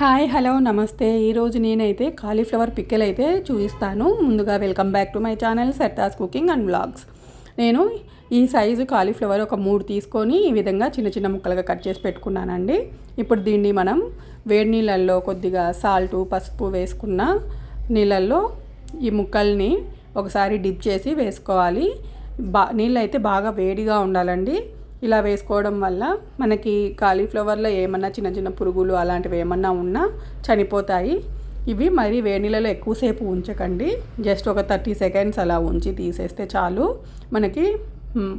Hi hello నమస్తే. ఈరోజు నేనైతే కాలీఫ్లవర్ పిక్కెల్ అయితే చూపిస్తాను. ముందుగా welcome back to my channel సర్తాస్ cooking and blogs నేను ఈ సైజు కాలీఫ్లవర్ ఒక మూడు తీసుకొని ఈ విధంగా చిన్న చిన్న ముక్కలుగా కట్ చేసి పెట్టుకున్నానండి. ఇప్పుడు దీన్ని మనం వేడి నీళ్ళల్లో కొద్దిగా సాల్ట్ పసుపు వేసుకున్న నీళ్ళల్లో ఈ ముక్కల్ని ఒకసారి డిప్ చేసి వేసుకోవాలి. బా నీళ్ళు అయితే బాగా వేడిగా ఉండాలండి. ఇలా వేసుకోవడం వల్ల మనకి కాలీఫ్లవర్లో ఏమన్నా చిన్న చిన్న పురుగులు అలాంటివి ఏమన్నా ఉన్నా చనిపోతాయి. ఇవి మరి వేడినీళ్ళలో ఎక్కువసేపు ఉంచకండి. జస్ట్ ఒక థర్టీ సెకండ్స్ అలా ఉంచి తీసేస్తే చాలు. మనకి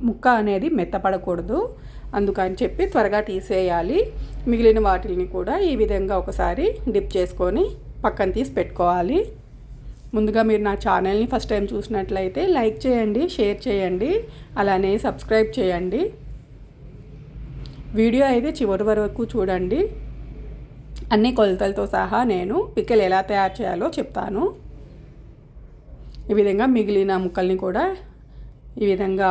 ముక్క అనేది మెత్తపడకూడదు. అందుకని చెప్పి త్వరగా తీసేయాలి. మిగిలిన వాటిని కూడా ఈ విధంగా ఒకసారి డిప్ చేసుకొని పక్కన తీసి పెట్టుకోవాలి. ముందుగా మీరు నా ఛానల్ని ఫస్ట్ టైం చూసినట్లయితే లైక్ చేయండి షేర్ చేయండి అలానే సబ్స్క్రైబ్ చేయండి. వీడియో అయితే చివరి వరకు చూడండి. అన్ని కొలతలతో సహా నేను పిక్కలు ఎలా తయారు చేయాలో చెప్తాను. ఈ విధంగా మిగిలిన ముక్కల్ని కూడా ఈ విధంగా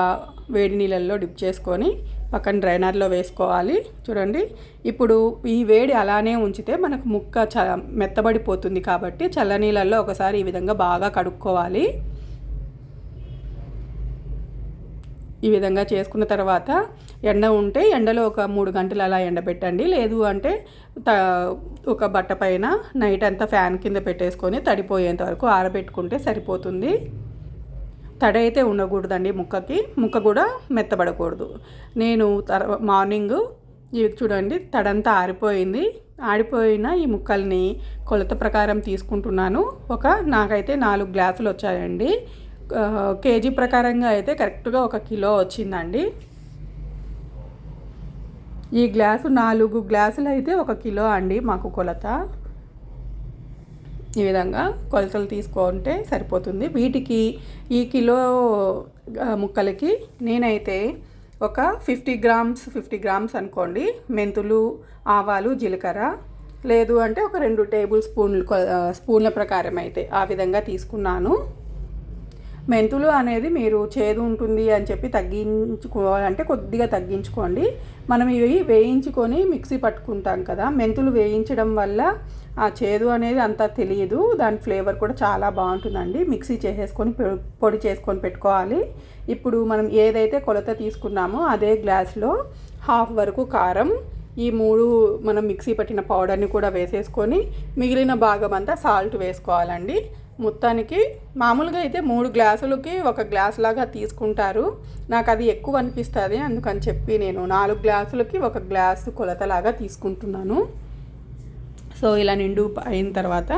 వేడి నీళ్ళల్లో డిప్ చేసుకొని పక్కన డ్రైనర్లో వేసుకోవాలి. చూడండి. ఇప్పుడు ఈ వేడి అలానే ఉంచితే మనకు ముక్క చ మెత్తబడిపోతుంది కాబట్టి చల్ల నీళ్ళల్లో ఒకసారి ఈ విధంగా బాగా కడుక్కోవాలి. ఈ విధంగా చేసుకున్న తర్వాత ఎండ ఉంటే ఎండలో ఒక మూడు గంటలు అలా ఎండబెట్టండి. లేదు అంటే త ఒక బట్ట పైన నైట్ అంతా ఫ్యాన్ కింద పెట్టేసుకొని తడిపోయేంత వరకు ఆరబెట్టుకుంటే సరిపోతుంది. తడి అయితే ఉండకూడదండి ముక్కకి. ముక్క కూడా మెత్తబడకూడదు. నేను తర్వా మార్నింగ్ ఇవి చూడండి తడంతా ఆరిపోయింది. ఆడిపోయిన ఈ ముక్కల్ని కొలత ప్రకారం తీసుకుంటున్నాను. ఒక నాకైతే నాలుగు గ్లాసులు వచ్చాయండి. కేజీ ప్రకారంగా అయితే కరెక్ట్గా ఒక కిలో వచ్చిందండి. ఈ గ్లాసు నాలుగు గ్లాసులు అయితే ఒక కిలో అండి మాకు కొలత. ఈ విధంగా కొలతలు తీసుకుంటే సరిపోతుంది. వీటికి ఈ కిలో ముక్కలకి నేనైతే ఒక ఫిఫ్టీ గ్రామ్స్ ఫిఫ్టీ గ్రామ్స్ అనుకోండి. మెంతులు ఆవాలు జీలకర్ర లేదు అంటే ఒక రెండు టేబుల్ స్పూన్లు స్పూన్ల ప్రకారం అయితే ఆ విధంగా తీసుకున్నాను. మెంతులు అనేది మీరు చేదు ఉంటుంది అని చెప్పి తగ్గించుకోవాలంటే కొద్దిగా తగ్గించుకోండి. మనం ఇవి వేయించుకొని మిక్సీ పట్టుకుంటాం కదా మెంతులు వేయించడం వల్ల ఆ చేదు అనేది అంత తెలియదు. దాని ఫ్లేవర్ కూడా చాలా బాగుంటుందండి. మిక్సీ చేసేసుకొని పొడి చేసుకొని పెట్టుకోవాలి. ఇప్పుడు మనం ఏదైతే కొలత తీసుకున్నామో అదే గ్లాస్లో హాఫ్ వరకు కారం ఈ మూడు మనం మిక్సీ పట్టిన పౌడర్ని కూడా వేసేసుకొని మిగిలిన భాగం అంతా సాల్ట్ వేసుకోవాలండి. మొత్తానికి మామూలుగా అయితే మూడు గ్లాసులకి ఒక గ్లాస్ లాగా తీసుకుంటారు. నాకు అది ఎక్కువ అనిపిస్తుంది అందుకని చెప్పి నేను నాలుగు గ్లాసులకి ఒక గ్లాసు కొలతలాగా తీసుకుంటున్నాను. సో ఇలా నిండు అయిన తర్వాత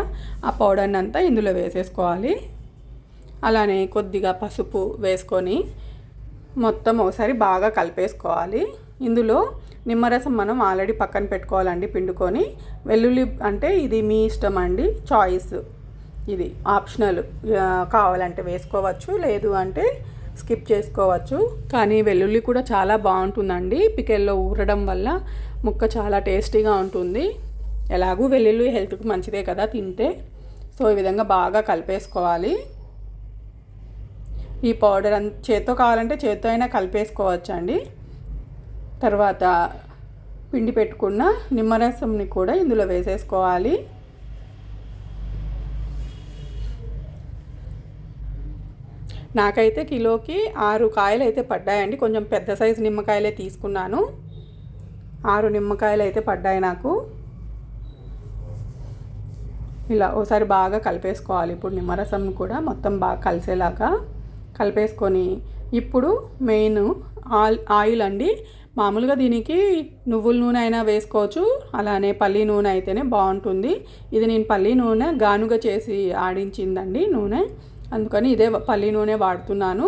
ఆ పౌడర్ని అంతా ఇందులో వేసేసుకోవాలి. అలానే కొద్దిగా పసుపు వేసుకొని మొత్తం ఒకసారి బాగా కలిపేసుకోవాలి. ఇందులో నిమ్మరసం మనం ఆల్రెడీ పక్కన పెట్టుకోవాలండి పిండుకొని. వెల్లుల్లి అంటే ఇది మీ ఇష్టం అండి చాయిస్. ఇది ఆప్షనల్ కావాలంటే వేసుకోవచ్చు లేదు అంటే స్కిప్ చేసుకోవచ్చు. కానీ వెల్లుల్లి కూడా చాలా బాగుంటుందండి. పికెల్లో ఊరడం వల్ల ముక్క చాలా టేస్టీగా ఉంటుంది. ఎలాగూ వెల్లుల్లి హెల్త్కి మంచిదే కదా తింటే. సో ఈ విధంగా బాగా కలిపేసుకోవాలి. ఈ పౌడర్ అంత చేత్తో కావాలంటే చేత్తో అయినా కలిపేసుకోవచ్చు అండి తర్వాత పిండి పెట్టుకున్న నిమ్మరసంని కూడా ఇందులో వేసేసుకోవాలి. నాకైతే కిలోకి ఆరు కాయలు అయితే పడ్డాయండి. కొంచెం పెద్ద సైజు నిమ్మకాయలే తీసుకున్నాను. ఆరు నిమ్మకాయలు అయితే పడ్డాయి నాకు. ఇలా ఒకసారి బాగా కలిపేసుకోవాలి. ఇప్పుడు నిమ్మరసం కూడా మొత్తం బాగా కలిసేలాగా కలిపేసుకొని ఇప్పుడు మెయిన్ ఆయిల్ ఆయిల్ అండి. మామూలుగా దీనికి నువ్వుల నూనె అయినా వేసుకోవచ్చు. అలానే పల్లి నూనె అయితేనే బాగుంటుంది. ఇది నేను పల్లి నూనె గానుగా చేసి ఆడించిందండి నూనె. అందుకని ఇదే పల్లి నూనె వాడుతున్నాను.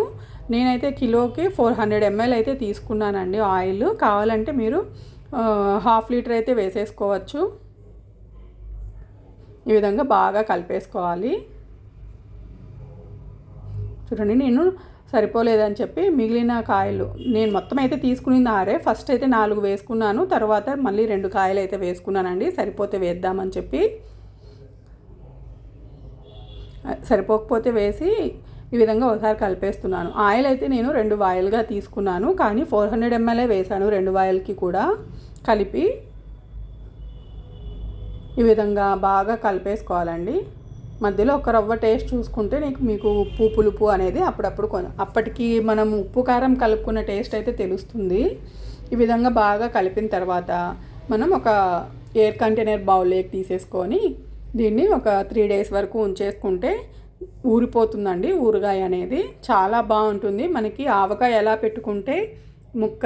నేనైతే కిలోకి ఫోర్ హండ్రెడ్ ఎంఎల్ అయితే తీసుకున్నానండి ఆయిల్. కావాలంటే మీరు హాఫ్ లీటర్ అయితే వేసేసుకోవచ్చు. ఈ విధంగా బాగా కలిపేసుకోవాలి. చూడండి నేను సరిపోలేదని చెప్పి మిగిలిన కాయలు నేను మొత్తం అయితే తీసుకునింది ఆరే. ఫస్ట్ అయితే నాలుగు వేసుకున్నాను తర్వాత మళ్ళీ రెండు కాయలు అయితే వేసుకున్నానండి. సరిపోతే వేద్దామని చెప్పి. సరిపోకపోతే వేసి ఈ విధంగా ఒకసారి కలిపేస్తున్నాను. ఆయిల్ అయితే నేను రెండు వాయిల్గా తీసుకున్నాను. కానీ ఫోర్ హండ్రెడ్ ఎంఎల్ఏ వేసాను రెండు వాయిల్కి కూడా కలిపి. ఈ విధంగా బాగా కలిపేసుకోవాలండి. మధ్యలో ఒక రవ్వ టేస్ట్ చూసుకుంటే నీకు మీకు ఉప్పు పులుపు అనేది అప్పుడప్పుడు అప్పటికి మనం ఉప్పు కారం కలుపుకున్న టేస్ట్ అయితే తెలుస్తుంది. ఈ విధంగా బాగా కలిపిన తర్వాత మనం ఒక ఎయిర్ కంటైనర్ బౌల్లోకి తీసేసుకొని దీన్ని ఒక త్రీ డేస్ వరకు ఉంచేసుకుంటే ఊరిపోతుందండి. ఊరగాయ అనేది చాలా బాగుంటుంది. మనకి ఆవకాయ ఎలా పెట్టుకుంటే ముక్క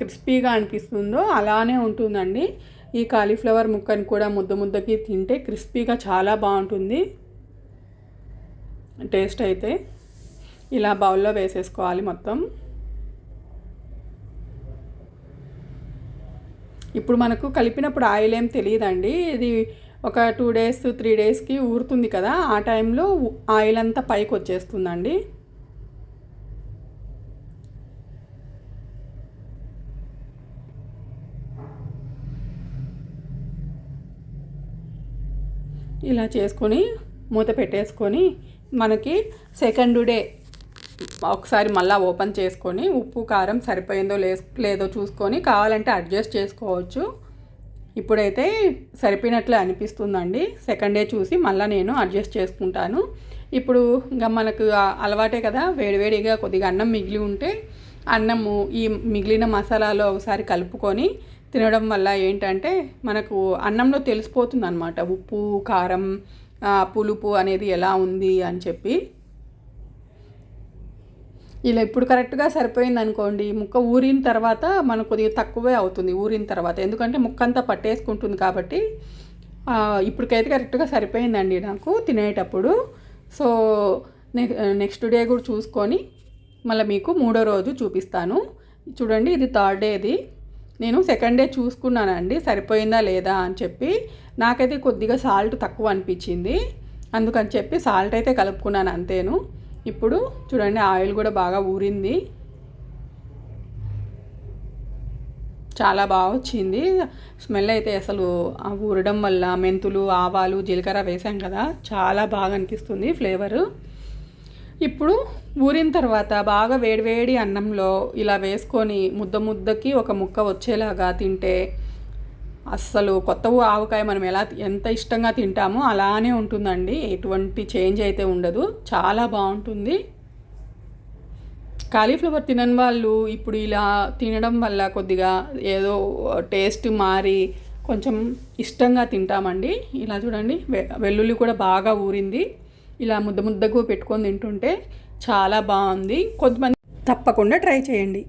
క్రిస్పీగా అనిపిస్తుందో అలానే ఉంటుందండి. ఈ కాలీఫ్లవర్ ముక్కని కూడా ముద్ద ముద్దకి తింటే క్రిస్పీగా చాలా బాగుంటుంది. టేస్ట్ అయితే ఇలా బౌల్లో వేసేసుకోవాలి మొత్తం. ఇప్పుడు మనకు కలిపినప్పుడు ఆయిల్ ఏం తెలియదండి. ఇది ఒక టూ డేస్ త్రీ డేస్కి ఊరుతుంది కదా ఆ టైంలో ఆయిల్ అంతా పైకి వచ్చేస్తుందండి. ఇలా చేసుకొని మూత పెట్టేసుకొని మనకి సెకండ్ డే ఒకసారి మళ్ళీ ఓపెన్ చేసుకొని ఉప్పు కారం సరిపోయిందో లేదో చూసుకొని కావాలంటే అడ్జస్ట్ చేసుకోవచ్చు. ఇప్పుడైతే సరిపోయినట్లు అనిపిస్తుందండి. సెకండ్ డే చూసి మళ్ళీ నేను అడ్జస్ట్ చేసుకుంటాను. ఇప్పుడు ఇంకా మనకు అలవాటే కదా వేడివేడిగా కొద్దిగా అన్నం మిగిలి ఉంటే అన్నము ఈ మిగిలిన మసాలాలో ఒకసారి కలుపుకొని తినడం వల్ల ఏంటంటే మనకు అన్నంలో తెలిసిపోతుంది అనమాట ఉప్పు కారం పులుపు అనేది ఎలా ఉంది అని చెప్పి. ఇలా ఇప్పుడు కరెక్ట్గా సరిపోయింది అనుకోండి ముక్క ఊరిన తర్వాత మనకు కొద్దిగా తక్కువే అవుతుంది ఊరిన తర్వాత. ఎందుకంటే ముక్క అంతా పట్టేసుకుంటుంది కాబట్టి ఇప్పటికైతే కరెక్ట్గా సరిపోయిందండి నాకు తినేటప్పుడు. సో నెక్స్ట్ డే కూడా చూసుకొని మళ్ళీ మీకు మూడో రోజు చూపిస్తాను. చూడండి ఇది థర్డ్ డేది. నేను సెకండ్ డే చూసుకున్నానండి సరిపోయిందా లేదా అని చెప్పి. నాకైతే కొద్దిగా సాల్ట్ తక్కువ అనిపించింది. అందుకని చెప్పి సాల్ట్ అయితే కలుపుకున్నాను అంతేను. ఇప్పుడు చూడండి ఆయిల్ కూడా బాగా ఊరింది. చాలా బాగా వచ్చింది. స్మెల్ అయితే అసలు ఊరడం వల్ల మెంతులు ఆవాలు జీలకర్ర వేసాం కదా చాలా బాగా అనిపిస్తుంది ఫ్లేవరు. ఇప్పుడు ఊరిన తర్వాత బాగా వేడివేడి అన్నంలో ఇలా వేసుకొని ముద్ద ముద్దకి ఒక ముక్క వచ్చేలాగా తింటే అస్సలు కొత్త ఆవకాయ మనం ఎలా ఎంత ఇష్టంగా తింటామో అలానే ఉంటుందండి. ఎటువంటి చేంజ్ అయితే ఉండదు. చాలా బాగుంటుంది. కాలీఫ్లవర్ తినని వాళ్ళు ఇప్పుడు ఇలా తినడం వల్ల కొద్దిగా ఏదో టేస్ట్ మారి కొంచెం ఇష్టంగా తింటామండి. ఇలా చూడండి. వెల్లుల్లి కూడా బాగా ఊరింది. ఇలా ముద్ద ముద్దకు పెట్టుకొని తింటుంటే చాలా బాగుంది. కొంతమంది తప్పకుండా ట్రై చేయండి.